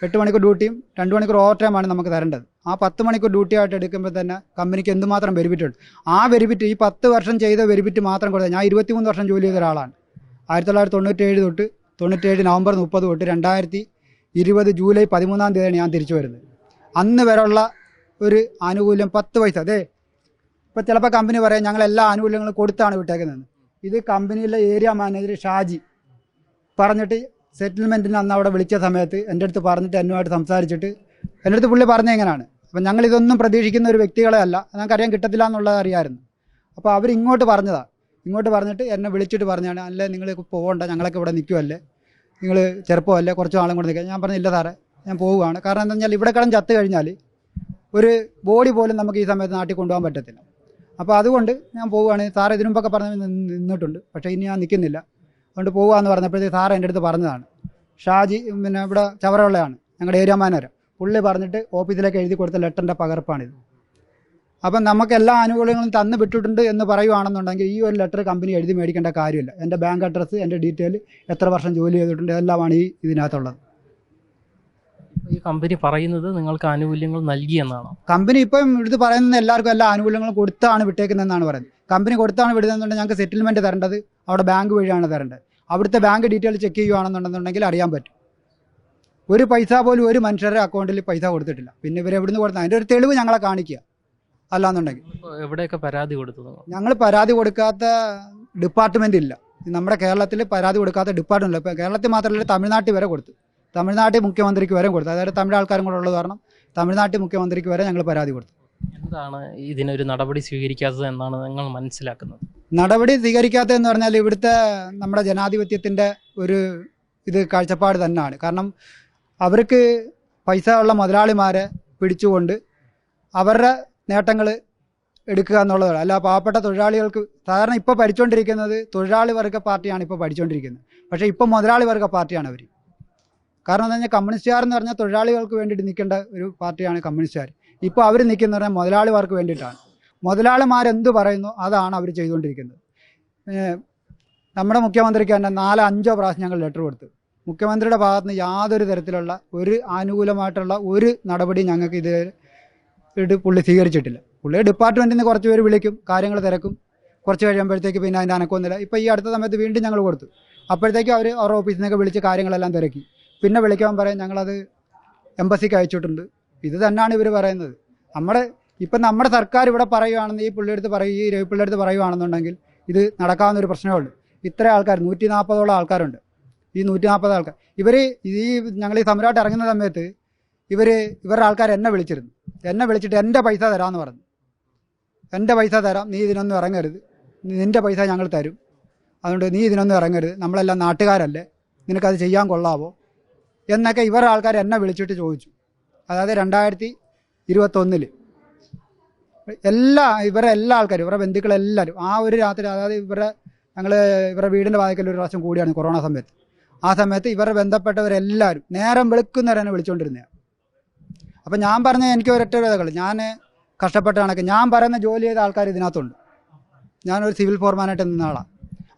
എട്ട് മണിക്കൂർ ഡ്യൂട്ടിയും രണ്ട് മണിക്കൂർ ഓവർ ടൈമാണ് നമുക്ക് തരേണ്ടത്. ആ പത്ത് മണിക്കൂർ ഡ്യൂട്ടി ആയിട്ട് എടുക്കുമ്പോൾ തന്നെ കമ്പനിക്ക് എന്തുമാത്രം ബെനിഫിറ്റ് ഉണ്ട്? ആ ബെനിഫിറ്റ് ഈ പത്ത് വർഷം ചെയ്ത ബെനിഫിറ്റ് മാത്രം കൊടുത്താൽ ഞാൻ ഇരുപത്തിമൂന്ന് വർഷം ജോലി ചെയ്ത ഒരാളാണ്. ആയിരത്തി തൊള്ളായിരത്തി തൊണ്ണൂറ്റേഴ് തൊട്ട് തൊണ്ണൂറ്റേഴ് നവംബർ മുപ്പത് തൊട്ട് രണ്ടായിരത്തി ഇരുപത് ജൂലൈ പതിമൂന്നാം തീയതിയാണ് ഞാൻ തിരിച്ചു വരുന്നത്. അന്ന് വരെയുള്ള ഒരു ആനുകൂല്യം പത്ത് പൈസ. അതെ ഇപ്പോൾ ചിലപ്പോൾ കമ്പനി പറയാം ഞങ്ങൾ എല്ലാ ആനുകൂല്യങ്ങളും കൊടുത്താണ് വിട്ടേക്കുന്നത് ഇത് കമ്പനിയിലെ ഏരിയ മാനേജർ ഷാജി പറഞ്ഞിട്ട് സെറ്റിൽമെന്റിന് അന്ന് അവിടെ വിളിച്ച സമയത്ത് എന്റെ അടുത്ത് പറഞ്ഞിട്ട് എന്നുമായിട്ട് സംസാരിച്ചിട്ട് എന്റെ അടുത്ത് പുള്ളി പറഞ്ഞ എങ്ങനെയാണ് അപ്പം ഞങ്ങൾ ഇതൊന്നും പ്രതീക്ഷിക്കുന്ന ഒരു വ്യക്തികളെ അല്ല. ഞങ്ങൾക്കറിയാൻ കിട്ടത്തില്ല എന്നുള്ളത് അറിയാമായിരുന്നു. അപ്പോൾ അവർ ഇങ്ങോട്ട് പറഞ്ഞതാണ് ഇങ്ങോട്ട് പറഞ്ഞിട്ട് എന്നെ വിളിച്ചിട്ട് പറഞ്ഞാണ് അല്ലേ നിങ്ങൾ പോകണ്ട ഞങ്ങളൊക്കെ ഇവിടെ നിൽക്കുമല്ലേ നിങ്ങൾ അല്ല കുറച്ച് നാളും കൂടെ നിൽക്കുക. ഞാൻ പറഞ്ഞില്ല സാറേ ഞാൻ പോവുകയാണ്. കാരണം എന്താ വെച്ചാൽ ഇവിടെ കടം ചത്ത് കഴിഞ്ഞാൽ ഒരു ബോഡി പോലും നമുക്ക് ഈ സമയത്ത് നാട്ടിൽ കൊണ്ടുപോകാൻ പറ്റത്തില്ല. അപ്പോൾ അതുകൊണ്ട് ഞാൻ പോവുകയാണ്. സാറ് ഇതിനു മുമ്പൊക്കെ പറഞ്ഞ് നിന്നിട്ടുണ്ട്. പക്ഷേ ഇനി ഞാൻ നിൽക്കുന്നില്ല. അതുകൊണ്ട് പോവുകയെന്ന് പറഞ്ഞപ്പോഴത്തേക്ക് സാറ് എന്റെ അടുത്ത് പറഞ്ഞതാണ്. ഷാജി പിന്നെ ഇവിടെ ചവറയുള്ളതാണ് ഞങ്ങളുടെ ഏരിയ മാനേജർ. പുള്ളി പറഞ്ഞിട്ട് ഓഫീസിലേക്ക് എഴുതി കൊടുത്ത ലെറ്ററിന്റെ പകർപ്പാണിത്. അപ്പം നമുക്ക് എല്ലാ ആനുകൂല്യങ്ങളും തന്ന് വിട്ടിട്ടുണ്ട് എന്ന് പറയുവാണെന്നുണ്ടെങ്കിൽ ഈ ഒരു ലെറ്റർ കമ്പനി എഴുതി മേടിക്കേണ്ട കാര്യമില്ല. എന്റെ ബാങ്ക് അഡ്രസ്സ് എന്റെ ഡീറ്റെയിൽ എത്ര വർഷം ജോലി ചെയ്തിട്ടുണ്ട് എല്ലാമാണ് ഈ ഇതിനകത്തുള്ളത്. ഈ കമ്പനി പറയുന്നത് നിങ്ങൾക്ക് ആനുകൂല്യങ്ങൾ നൽകിയെന്നാണോ കമ്പനി ഇപ്പം എടുത്ത് പറയുന്നത് എല്ലാവർക്കും എല്ലാ ആനുകൂല്യങ്ങളും കൊടുത്താണ് വിട്ടേക്കുന്നതെന്നാണ് പറയുന്നത്. കമ്പനി കൊടുത്താണ് വിടുന്നതെന്നുണ്ടെങ്കിൽ ഞങ്ങൾക്ക് സെറ്റിൽമെന്റ് തരേണ്ടത് അവിടെ ബാങ്ക് വഴിയാണ് തരേണ്ടത്. അവിടുത്തെ ബാങ്ക് ഡീറ്റെയിൽ ചെക്ക് ചെയ്യുകയാണെന്നുണ്ടെന്നുണ്ടെങ്കിൽ അറിയാൻ പറ്റും. ഒരു പൈസ പോലും ഒരു മനുഷ്യരുടെ അക്കൗണ്ടിൽ പൈസ കൊടുത്തിട്ടില്ല. പിന്നെ ഇവരെവിടുന്ന് കൊടുത്താൽ കൊടുത്ത അതിന്റെ ഒരു തെളിവ് ഞങ്ങളെ കാണിക്കുക. അല്ലാന്നുണ്ടെങ്കിൽ. എവിടെയൊക്കെ പരാതി കൊടുത്തു ഞങ്ങൾ പരാതി കൊടുക്കാത്ത ഡിപ്പാർട്ട്മെന്റ് ഇല്ല. നമ്മുടെ കേരളത്തിൽ പരാതി കൊടുക്കാത്ത ഡിപ്പാർട്ട്മെന്റ് ഇല്ല. കേരളത്തിൽ മാത്രമല്ല തമിഴ്നാട്ടിൽ വരെ കൊടുത്തു. തമിഴ്നാട്ടിൽ മുഖ്യമന്ത്രിക്ക് വരെ കൊടുത്തു. അതായത് തമിഴ് ആൾക്കാരും കൂടെ ഉള്ളത് കാരണം തമിഴ്നാട്ടിൽ മുഖ്യമന്ത്രിക്ക് വരെ ഞങ്ങൾ പരാതി കൊടുത്തു. എന്താണ് ഇതിനൊരു നടപടി സ്വീകരിക്കാത്തത് എന്നാണ് നിങ്ങൾ മനസ്സിലാക്കുന്നത്? നടപടി സ്വീകരിക്കാത്തതെന്ന് പറഞ്ഞാൽ ഇവിടുത്തെ നമ്മുടെ ജനാധിപത്യത്തിന്റെ ഒരു ഇത് കാഴ്ചപ്പാട് തന്നെയാണ്. കാരണം അവർക്ക് പൈസ ഉള്ള മുതലാളിമാരെ പിടിച്ചുകൊണ്ട് അവരുടെ നേട്ടങ്ങൾ എടുക്കുക എന്നുള്ളതാണ്. അല്ല പാവപ്പെട്ട തൊഴിലാളികൾക്ക് സാധാരണ ഇപ്പോൾ ഭരിച്ചുകൊണ്ടിരിക്കുന്നത് തൊഴിലാളി വർഗ പാർട്ടിയാണ് ഇപ്പോൾ ഭരിച്ചുകൊണ്ടിരിക്കുന്നത് പക്ഷേ ഇപ്പോൾ മുതലാളി വർഗ പാർട്ടിയാണ് അവർ കാരണം എന്താ പറഞ്ഞാൽ കമ്മ്യൂണിസ്റ്റുകാർ എന്ന് പറഞ്ഞാൽ തൊഴിലാളികൾക്ക് വേണ്ടിയിട്ട് നിൽക്കേണ്ട ഒരു പാർട്ടിയാണ് കമ്മ്യൂണിസ്റ്റുകാർ ഇപ്പോൾ അവർ നിൽക്കുന്ന പറഞ്ഞാൽ മുതലാളിമാർക്ക് വേണ്ടിയിട്ടാണ്. മുതലാളിമാരെന്ത് പറയുന്നു അതാണ് അവർ ചെയ്തുകൊണ്ടിരിക്കുന്നത്. നമ്മുടെ മുഖ്യമന്ത്രിക്ക് തന്നെ നാലോ അഞ്ചോ പ്രാവശ്യം ഞങ്ങൾ ലെറ്റർ കൊടുത്തു. മുഖ്യമന്ത്രിയുടെ ഭാഗത്ത് നിന്ന് യാതൊരു തരത്തിലുള്ള ഒരു ആനുകൂലമായിട്ടുള്ള ഒരു നടപടി ഞങ്ങൾക്ക് ഇത് ഇത് പുള്ളി സ്വീകരിച്ചിട്ടില്ല. പുള്ളിയെ ഡിപ്പാർട്ട്മെന്റിൽ നിന്ന് കുറച്ച് പേര് വിളിക്കും കാര്യങ്ങൾ തിരക്കും. കുറച്ച് കഴിയുമ്പോഴത്തേക്ക് പിന്നെ അതിന്റെ അനക്കൊന്നുമില്ല ഇപ്പോൾ ഈ അടുത്ത സമയത്ത് വീണ്ടും ഞങ്ങൾ കൊടുത്തു. അപ്പോഴത്തേക്കും അവർ അവരുടെ ഓഫീസിൽ നിന്നൊക്കെ വിളിച്ച് കാര്യങ്ങളെല്ലാം തിരക്കി. പിന്നെ വിളിക്കാൻ പറയാം ഞങ്ങളത് എംബസിക്ക് അയച്ചിട്ടുണ്ട്. ഇത് തന്നെയാണ് ഇവർ പറയുന്നത്. നമ്മുടെ ഇപ്പം നമ്മുടെ സർക്കാർ ഇവിടെ പറയുകയാണെന്ന് ഈ പുള്ളിയെടുത്ത് പറയും ഈ രവിപ്പിള്ളിയെടുത്ത് പറയുകയാണെന്നുണ്ടെങ്കിൽ ഇത് നടക്കാവുന്ന ഒരു പ്രശ്നമേ ഉള്ളൂ. ഇത്ര ആൾക്കാർ നൂറ്റി നാൽപ്പതോളം ആൾക്കാരുണ്ട്. ഈ നൂറ്റി നാൽപ്പത് ആൾക്കാർ ഇവർ ഈ ഞങ്ങൾ ഈ സമരമായിട്ട് ഇറങ്ങുന്ന സമയത്ത് ഇവർ ഇവരുടെ ആൾക്കാർ എന്നെ വിളിച്ചിരുന്നു. എന്നെ വിളിച്ചിട്ട് എന്റെ പൈസ തരാമെന്ന് പറഞ്ഞു. എന്റെ പൈസ തരാം നീ ഇതിനൊന്നും ഇറങ്ങരുത്. നിന്റെ പൈസ ഞങ്ങൾ തരും. അതുകൊണ്ട് നീ ഇതിനൊന്നും ഇറങ്ങരുത്. നമ്മളെല്ലാം നാട്ടുകാരല്ലേ. നിനക്കത് ചെയ്യാൻ കൊള്ളാവോ? എന്നൊക്കെ ഇവരുടെ ആൾക്കാർ എന്നെ വിളിച്ചിട്ട് ചോദിച്ചു. അതായത് രണ്ടായിരത്തി ഇരുപത്തൊന്നിൽ എല്ലാ ഇവരെ എല്ലാ ആൾക്കാരും ഇവരുടെ ബന്ധുക്കളെല്ലാവരും ആ ഒരു രാത്രി അതായത് ഇവരുടെ ഞങ്ങൾ ഇവരുടെ വീടിന്റെ വാതിക്കൽ ഒരു പ്രാവശ്യം കൂടിയാണ് കൊറോണ സമയത്ത്. ആ സമയത്ത് ഇവരെ ബന്ധപ്പെട്ടവരെല്ലാവരും നേരം വെളുക്കുന്നവരെന്നെ വിളിച്ചുകൊണ്ടിരുന്നത് അപ്പം ഞാൻ പറഞ്ഞ എനിക്ക് ഒരൊറ്റ കഥകൾ ഞാൻ കഷ്ടപ്പെട്ട കണക്ക് ഞാൻ പറയുന്ന ജോലി ചെയ്ത ആൾക്കാർ ഇതിനകത്തുണ്ട്. ഞാനൊരു സിവിൽ ഫോർമാനായിട്ട് നിന്ന ആളാണ്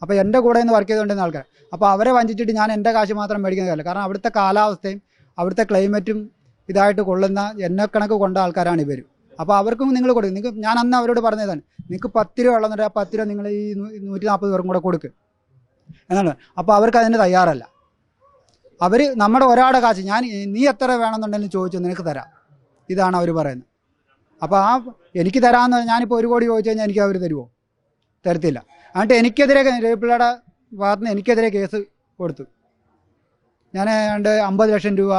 അപ്പോൾ എന്റെ കൂടെ നിന്ന് വർക്ക് ചെയ്തുകൊണ്ടിരുന്ന ആൾക്കാർ അപ്പോൾ അവരെ വഞ്ചിച്ചിട്ട് ഞാൻ എന്റെ കാശ് മാത്രം മേടിക്കുന്ന കാര്യമില്ല. കാരണം അവിടുത്തെ കാലാവസ്ഥയും അവിടുത്തെ ക്ലൈമറ്റും ഇതായിട്ട് കൊള്ളുന്ന എന്നെ കണക്ക് കൊണ്ട ആൾക്കാരാണ് ഇവർ അപ്പോൾ അവർക്കും നിങ്ങൾ കൊടുക്കും. നിങ്ങൾക്ക് ഞാൻ അന്ന് അവരോട് പറഞ്ഞതാണ് നിങ്ങൾക്ക് പത്ത് രൂപ ഉള്ളതെന്നുണ്ടെങ്കിൽ ആ പത്ത് രൂപ നിങ്ങൾ ഈ നൂറ്റി നാൽപ്പത് പേർക്കും കൂടെ കൊടുക്ക്. എന്നാണ്. അപ്പോൾ അവർക്ക് അതിന് തയ്യാറല്ല. അവർ നമ്മുടെ ഒരാളുടെ കാശ് ഞാൻ നീ എത്ര വേണമെന്നുണ്ടെങ്കിലും ചോദിച്ചു നിനക്ക് തരാം. ഇതാണ് അവർ പറയുന്നത്. അപ്പോൾ ആ എനിക്ക് തരാമെന്ന് ഞാനിപ്പോൾ ഒരു കോടി ചോദിച്ചു കഴിഞ്ഞാൽ എനിക്ക് അവർ തരുമോ തരത്തില്ല. എന്നിട്ട് എനിക്കെതിരെ രവിപിള്ളയുടെ ഭാഗത്ത് നിന്ന് എനിക്കെതിരെ കേസ് കൊടുത്തു. ഞാൻ ഏതാണ്ട് അമ്പത് ലക്ഷം രൂപ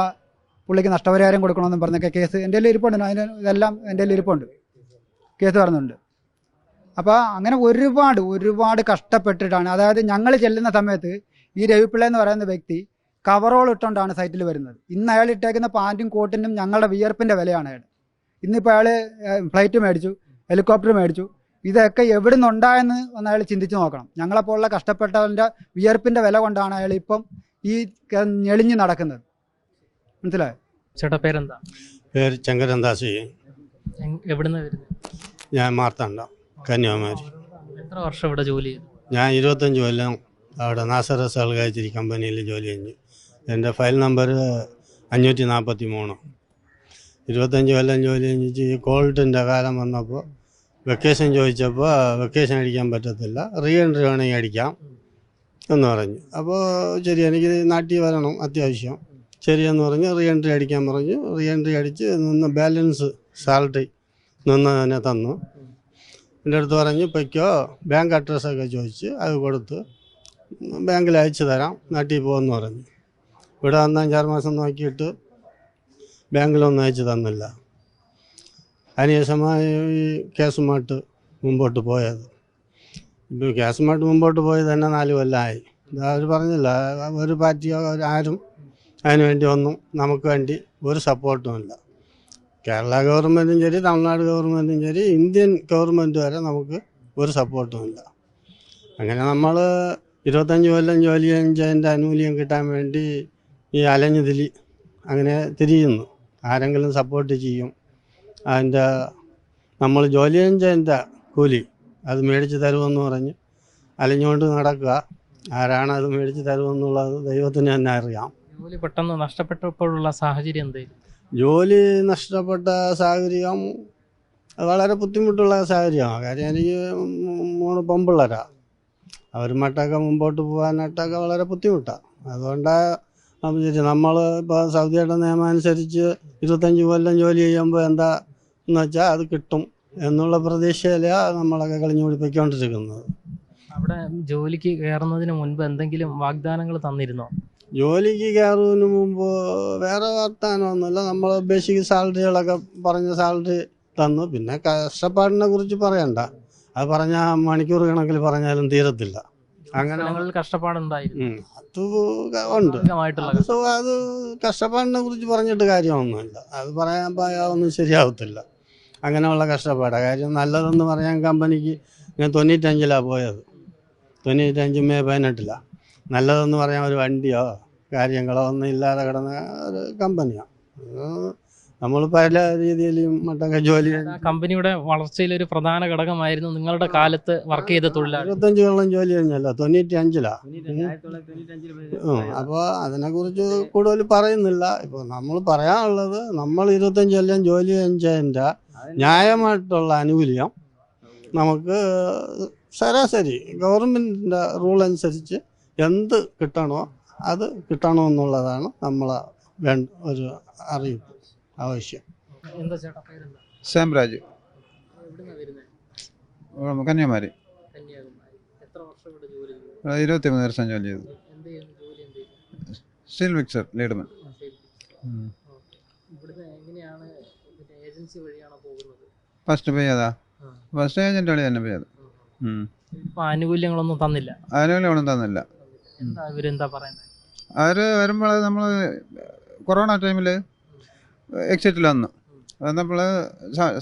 പുള്ളിക്ക് നഷ്ടപരിഹാരം കൊടുക്കണമെന്നും പറഞ്ഞൊക്കെ കേസ് എന്റെ കയ്യിൽ ഇരിപ്പുണ്ട്. അതിന് ഇതെല്ലാം എന്റെ കയ്യിൽ ഇരിപ്പുണ്ട്. കേസ് പറഞ്ഞുണ്ട് അപ്പോൾ അങ്ങനെ ഒരുപാട് ഒരുപാട് കഷ്ടപ്പെട്ടിട്ടാണ്. അതായത് ഞങ്ങൾ ചെല്ലുന്ന സമയത്ത് ഈ രവിപിള്ള എന്ന് പറയുന്ന വ്യക്തി കവറോൾ ഇട്ടുകൊണ്ടാണ് സൈറ്റിൽ വരുന്നത്. ഇന്ന് അയാൾ ഇട്ടേക്കുന്ന പാന്റും കോട്ടിനും ഞങ്ങളുടെ വിയർപ്പിന്റെ വിലയാണ് അയാൾ. ഇന്നിപ്പോൾ അയാൾ ഫ്ലൈറ്റ് മേടിച്ചു ഹെലികോപ്റ്റർ മേടിച്ചു. ഇതൊക്കെ എവിടെ നിന്നുണ്ടായെന്ന് ഒന്ന് അയാൾ ചിന്തിച്ച് നോക്കണം. ഞങ്ങളെപ്പോലുള്ള കഷ്ടപ്പെട്ടവന്റെ വിയർപ്പിന്റെ വില കൊണ്ടാണ് അയാൾ ഇപ്പം ഈ ഞെളിഞ്ഞ് നടക്കുന്നത്. മനസ്സിലായോ? ചേട്ടാ പേരെന്താ? പേര് ചങ്കരന്താസി. എവിടുന്നാ വരുന്നത് ഞാൻ മാർത്താണ്ട കന്യാകുമാരി. എത്ര വർഷം ഇവിടെ ജോലി ചെയ്തു? ഞാൻ ഇരുപത്തഞ്ച് കൊല്ലം അവിടെ നാസർ സൽഗായത്തിരി കമ്പനിയിൽ ജോലി കഴിഞ്ഞു. എന്റെ ഫയൽ നമ്പർ അഞ്ഞൂറ്റി നാൽപ്പത്തി മൂന്ന് ഇരുപത്തഞ്ച് കൊല്ലം ജോലി കഴിഞ്ഞിട്ട് ഈ കോവിഡിന്റെ കാലം വന്നപ്പോൾ വെക്കേഷൻ ചോദിച്ചപ്പോൾ വെക്കേഷൻ അടിക്കാൻ പറ്റത്തില്ല റീ എൻട്രി വേണമെങ്കിൽ അടിക്കാം എന്ന് പറഞ്ഞു. അപ്പോൾ ശരി എനിക്ക് നാട്ടിൽ വരണം അത്യാവശ്യം. ശരിയെന്ന് പറഞ്ഞ് റീ എൻട്രി അടിക്കാൻ പറഞ്ഞു. റീ എൻട്രി അടിച്ച് നിന്ന് ബാലൻസ് സാലറി നിന്ന് തന്നെ തന്നു. എന്റെ അടുത്ത് പറഞ്ഞു പൊയ്ക്കോ ബാങ്ക് അഡ്രസ്സൊക്കെ ചോദിച്ച് അത് കൊടുത്ത് ബാങ്കിൽ അയച്ചു തരാം നാട്ടിൽ പോകുമെന്ന് പറഞ്ഞു. ഇവിടെ വന്ന് അഞ്ചാറ് മാസം നോക്കിയിട്ട് ബാങ്കിലൊന്നും അയച്ചു തന്നില്ല. അതിനുശേഷമായ ഈ കേസുമായിട്ട് മുമ്പോട്ട് പോയത്. ഇപ്പോൾ കേസുമായിട്ട് മുമ്പോട്ട് പോയത് തന്നെ നാല് കൊല്ലമായി അവർ പറഞ്ഞില്ല ഒരു പാർട്ടിയോ ആരും അതിന് വേണ്ടി ഒന്നും നമുക്ക് വേണ്ടി ഒരു സപ്പോർട്ടും ഇല്ല. കേരള ഗവൺമെന്റും ശരി തമിഴ്നാട് ഗവൺമെന്റും ശരി ഇന്ത്യൻ ഗവൺമെന്റ് വരെ നമുക്ക് ഒരു സപ്പോർട്ടും ഇല്ല. അങ്ങനെ നമ്മൾ ഇരുപത്തഞ്ച് കൊല്ലം ജോലി ചെയ്തതിന്റെ ആനുകൂല്യം കിട്ടാൻ വേണ്ടി ഈ അലഞ്ഞു തിരി അങ്ങനെ തിരിയുന്നു. ആരെങ്കിലും സപ്പോർട്ട് ചെയ്യും. അതിന്റെ നമ്മൾ ജോലി ചെയ്യുന്നതിന്റെ കൂലി അത് മേടിച്ച് തരുമെന്ന് പറഞ്ഞ് അലഞ്ഞുകൊണ്ട് നടക്കുക. ആരാണ് അത് മേടിച്ച് തരുമെന്നുള്ളത് ദൈവത്തിന് തന്നെ അറിയാം. ജോലി പെട്ടെന്ന് നഷ്ടപ്പെട്ടപ്പോഴുള്ള സാഹചര്യം എന്തായിരുന്നു ജോലി നഷ്ടപ്പെട്ട സാഹചര്യം വളരെ ബുദ്ധിമുട്ടുള്ള സാഹചര്യമാണ്. കാര്യം എനിക്ക് മൂന്ന് അവർ അവരുമായിട്ടൊക്കെ മുമ്പോട്ട് പോകാനായിട്ടൊക്കെ വളരെ ബുദ്ധിമുട്ടാണ് ശരി നമ്മൾ ഇപ്പോൾ സൗദിയുടെ നിയമം അനുസരിച്ച് ഇരുപത്തഞ്ച് കൊല്ലം ജോലി ചെയ്യുമ്പോൾ എന്താ എന്ന് വെച്ചാൽ അത് കിട്ടും എന്നുള്ള പ്രതീക്ഷയിലാണ് നമ്മളൊക്കെ കളിഞ്ഞു പിടിപ്പിക്കൊണ്ടിരിക്കുന്നത്. അവിടെ ജോലിക്ക് കയറുന്നതിന് മുൻപ് എന്തെങ്കിലും വാഗ്ദാനങ്ങൾ തന്നിരുന്നോ? ജോലിക്ക് കയറുന്നതിന് മുമ്പ് വേറെ വാഗ്ദാനമൊന്നുമില്ല. നമ്മൾ ബേസിക് സാലറികളൊക്കെ പറഞ്ഞ സാലറി തന്നു. പിന്നെ കഷ്ടപ്പാടിനെ കുറിച്ച് പറയണ്ട. അത് പറഞ്ഞാൽ മണിക്കൂർ കണക്കിൽ പറഞ്ഞാലും തീരത്തില്ല. അങ്ങനെ കഷ്ടപ്പാടുണ്ടായി കഷ്ടപ്പാടുണ്ടായിരുന്നു ഉണ്ട് ഭാഗമായിട്ടുള്ള അത് സോ- അത് കഷ്ടപ്പാടിനെ കുറിച്ച് പറഞ്ഞിട്ട് കാര്യമൊന്നുമില്ല. അത് പറയാൻ പോയാൽ ഒന്നും ശരിയാവത്തില്ല. അങ്ങനെയുള്ള കഷ്ടപ്പാടാണ് കാര്യം നല്ലതെന്ന് പറയാൻ കമ്പനിക്ക് ഞാൻ തൊണ്ണൂറ്റഞ്ചിലാണ് പോയത്. തൊണ്ണൂറ്റഞ്ച് മേ പതിനെട്ടിലാണ് നല്ലതെന്ന് പറയാൻ ഒരു വണ്ടിയോ കാര്യങ്ങളോ ഒന്നും ഇല്ലാതെ കിടന്ന ഒരു കമ്പനിയാണ് നമ്മൾ പല രീതിയിലും മറ്റൊക്കെ ജോലി കമ്പനിയുടെ വളർച്ചയിൽ ഒരു പ്രധാന ഘടകമായിരുന്നു നിങ്ങളുടെ കാലത്ത് വർക്ക് ചെയ്ത തൊഴിലാളി. ഇരുപത്തഞ്ച് കൊല്ലം ജോലി കഴിഞ്ഞല്ല തൊണ്ണൂറ്റി അഞ്ചിലാ അപ്പോൾ അതിനെക്കുറിച്ച് കൂടുതൽ പറയുന്നില്ല. ഇപ്പോൾ നമ്മൾ പറയാനുള്ളത് നമ്മൾ ഇരുപത്തഞ്ച് കൊല്ലം ജോലി കഴിഞ്ഞതിന്റെ ന്യായമായിട്ടുള്ള ആനുകൂല്യം നമുക്ക് ശരാശരി ഗവൺമെന്റിന്റെ റൂൾ അനുസരിച്ച് എന്ത് കിട്ടണോ അത് കിട്ടണമെന്നുള്ളതാണ് നമ്മളെ വേണ്ട ഒരു അറിയിപ്പ്. ആവശ്യം. എന്താ ചേട്ടാ പേരെന്താ? സാംരാജ്. കന്യാകുമാരി. കന്യാകുമാരി. എത്ര വർഷം ഇവിടെ ജോലി ചെയ്തു? ഇരുപത്തി മൂന്ന് വർഷം ജോലി ചെയ്തു. എന്ത് ചെയ്യുന്നു ജോലി എന്ത് ചെയ്യുന്നു സ്റ്റീൽ മിക്സർ ലീഡ്മൻ. ഇവിടുന്ന് എങ്ങനെയാണ് ഏജൻസി വഴിയാണോ പോകുന്നത്? ഫസ്റ്റ് പേ ചെയ്താ. ഫസ്റ്റ് ഏജന്റ് വഴി തന്നെ പേ ചെയ്തു. ഇപ്പൊ ആനുകൂല്യങ്ങളൊന്നും തന്നില്ല? ഒന്നും തന്നില്ല. എന്താ ഇവരെന്താ പറയുന്നത് അവർ വരുമ്പോൾ നമ്മൾ കൊറോണ ടൈമിൽ എക്സിറ്റിൽ വന്നു. അത് നമ്മൾ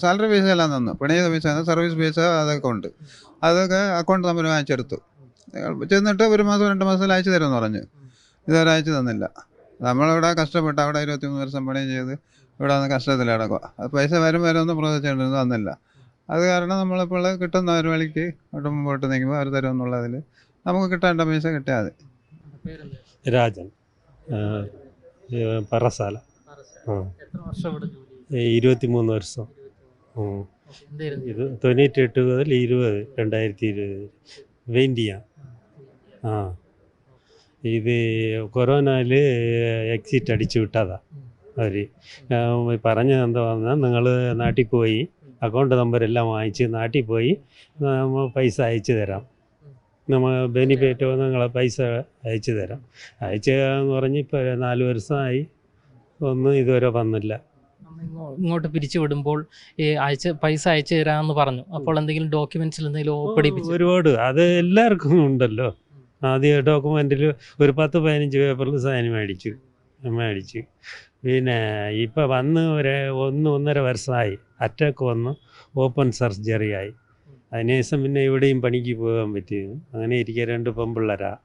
സാലറി ബേസ് എല്ലാം തന്നു. പിണയ പൈസ സർവീസ് ബേസ് അതൊക്കെ ഉണ്ട്. അതൊക്കെ അക്കൗണ്ട് നമ്മൾ വാങ്ങിച്ചെടുത്തു. ചെന്നിട്ട് ഒരു മാസം രണ്ട് മാസം അയച്ചു തരുമെന്ന് പറഞ്ഞു. ഇതുവരെ അയച്ചു തന്നില്ല. നമ്മളിവിടെ കഷ്ടപ്പെട്ട് അവിടെ ഇരുപത്തിമൂന്ന് വർഷം പണി ചെയ്ത് ഇവിടെ വന്ന് കഷ്ടത്തിൽ കിടക്കുക അത് പൈസ വരും വരും ഒന്നും പ്രതീക്ഷിച്ചിരുന്നു തന്നില്ല അത് കാരണം നമ്മളിപ്പോൾ കിട്ടുന്ന ഒരു വഴിക്ക് അവിടെ മുമ്പോട്ട് നിൽക്കുമ്പോൾ അവർ തരും എന്നുള്ളതിൽ നമുക്ക് കിട്ടേണ്ട പൈസ കിട്ടിയാൽ മതി. രാജൻ പറസാല. എത്ര വർഷം ഇവിടെ ജോലി ഇരുപത്തിമൂന്ന് വർഷം. ഇത് തൊണ്ണൂറ്റി എട്ട് മുതൽ ഇരുപത് രണ്ടായിരത്തി ഇരുപത് വെയിൻഡിയ ആ ഇത് കൊറോണയിൽ എക്സിറ്റ് അടിച്ചു വിട്ടതാ അവർ പറഞ്ഞത് എന്താ പറഞ്ഞാൽ നിങ്ങൾ നാട്ടിൽ പോയി അക്കൗണ്ട് നമ്പർ എല്ലാം വാങ്ങിച്ച് നാട്ടിൽ പോയി നമ്മൾ പൈസ അയച്ചു തരാം. നമ്മൾ ബെനിഫിറ്റോ നിങ്ങളെ പൈസ അയച്ചു തരാം. അയച്ചു തരാമെന്ന് പറഞ്ഞ് ഇപ്പോൾ നാല് വർഷമായി ഒന്നും ഇതുവരെ വന്നില്ല. ഇങ്ങോട്ട് പിരിച്ചു വിടുമ്പോൾ ഈ അയച്ച് പൈസ അയച്ചു തരാമെന്ന് പറഞ്ഞു. അപ്പോൾ എന്തെങ്കിലും ഡോക്യുമെന്റ്സിൽ എന്തെങ്കിലും ഒപ്പിടിപ്പിച്ചു. ഒരുപാട്. അത് എല്ലാവർക്കും ഉണ്ടല്ലോ. ആദ്യ ഡോക്യുമെന്റിൽ ഒരു പത്ത് പതിനഞ്ച് പേപ്പറിൽ സൈൻ മേടിച്ചു. മേടിച്ചു. പിന്നെ ഇപ്പം വന്ന് ഒരു ഒന്ന് ഒന്നര വർഷമായി. അറ്റാക്ക് വന്നു. ഓപ്പൺ സർജറി ആയി. അതിനുശേഷം പിന്നെ ഇവിടെയും പണിക്ക് പോകാൻ പറ്റിയത് അങ്ങനെ ഇരിക്കുക രണ്ട് പെമ്പിള്ളരാ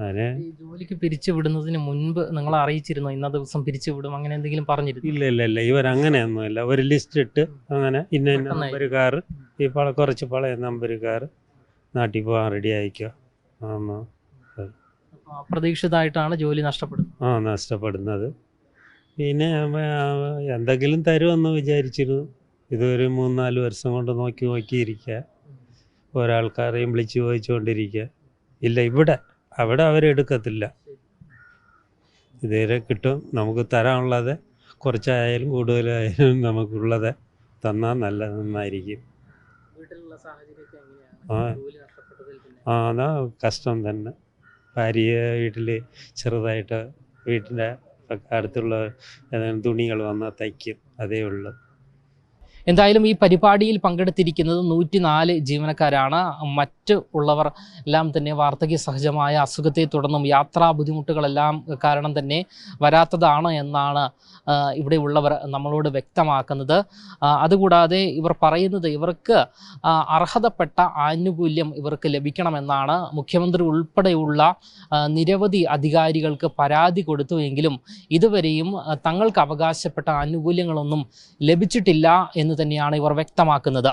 അതിന് ജോലിക്ക് പിരിച്ചുവിടുന്നതിന് മുൻപ് നിങ്ങൾ അറിയിച്ചിരുന്നോ? ഇന്ന ദിവസം പിരിച്ചു വിടും അങ്ങനെ എന്തെങ്കിലും പറഞ്ഞിരുന്നു? ഇല്ല ഇല്ല ഇല്ല. ഇവർ ഇവരങ്ങനെയൊന്നുമില്ല ഒരു ലിസ്റ്റ് ഇട്ട് അങ്ങനെ ഇന്ന ഇന്ന കാറ് ഈ പള കുറച്ച് പഴയ നമ്പർ കാറ് നാട്ടിൽ പോകാൻ റെഡി ആയിക്കോ ആമാ. അപ്രതീക്ഷിതമായിട്ടാണ് ജോലി നഷ്ടപ്പെടുന്നത്. ആ നഷ്ടപ്പെടുന്നത്. പിന്നെ എന്തെങ്കിലും തരുമെന്ന് വിചാരിച്ചിരുന്നു. ഇതൊരു മൂന്നാൽ വർഷം കൊണ്ട് നോക്കി നോക്കിയിരിക്കുക. ഒരാൾക്കാരെയും വിളിച്ച് ചോദിച്ചുകൊണ്ടിരിക്കുക. ഇല്ല ഇവിടെ അവിടെ അവരെടുക്കത്തില്ല ഇതുവരെ കിട്ടും. നമുക്ക് തരാനുള്ളത് കുറച്ചായാലും കൂടുതലായാലും നമുക്കുള്ളത് തന്നാൽ നല്ല നന്നായിരിക്കും. ആ. ആ അതാ കഷ്ടം തന്നെ. ഭാര്യ വീട്ടിൽ ചെറുതായിട്ട് വീട്ടിന്റെ അടുത്തുള്ള ഏതാനും തുണികൾ വന്നാൽ തയ്ക്കും. അതേ ഉള്ളൂ. എന്തായാലും ഈ പരിപാടിയിൽ പങ്കെടുത്തിരിക്കുന്നത് നൂറ്റിനാല് ജീവനക്കാരാണ്. മറ്റ് ഉള്ളവർ എല്ലാം തന്നെ വാർദ്ധക്യ സഹജമായ അസുഖത്തെ തുടർന്നും യാത്രാ ബുദ്ധിമുട്ടുകളെല്ലാം കാരണം തന്നെ വരാത്തതാണ് എന്നാണ് ഇവിടെ ഉള്ളവർ നമ്മളോട് വ്യക്തമാക്കുന്നത്. അതുകൂടാതെ ഇവർ പറയുന്നത് ഇവർക്ക് അർഹതപ്പെട്ട ആനുകൂല്യം ഇവർക്ക് ലഭിക്കണമെന്നാണ്. മുഖ്യമന്ത്രി ഉൾപ്പെടെയുള്ള നിരവധി അധികാരികൾക്ക് പരാതി കൊടുത്തുവെങ്കിലും ഇതുവരെയും തങ്ങൾക്ക് അവകാശപ്പെട്ട ആനുകൂല്യങ്ങളൊന്നും ലഭിച്ചിട്ടില്ല എന്ന് തന്നെയാണ് ഇവർ വ്യക്തമാക്കുന്നത്.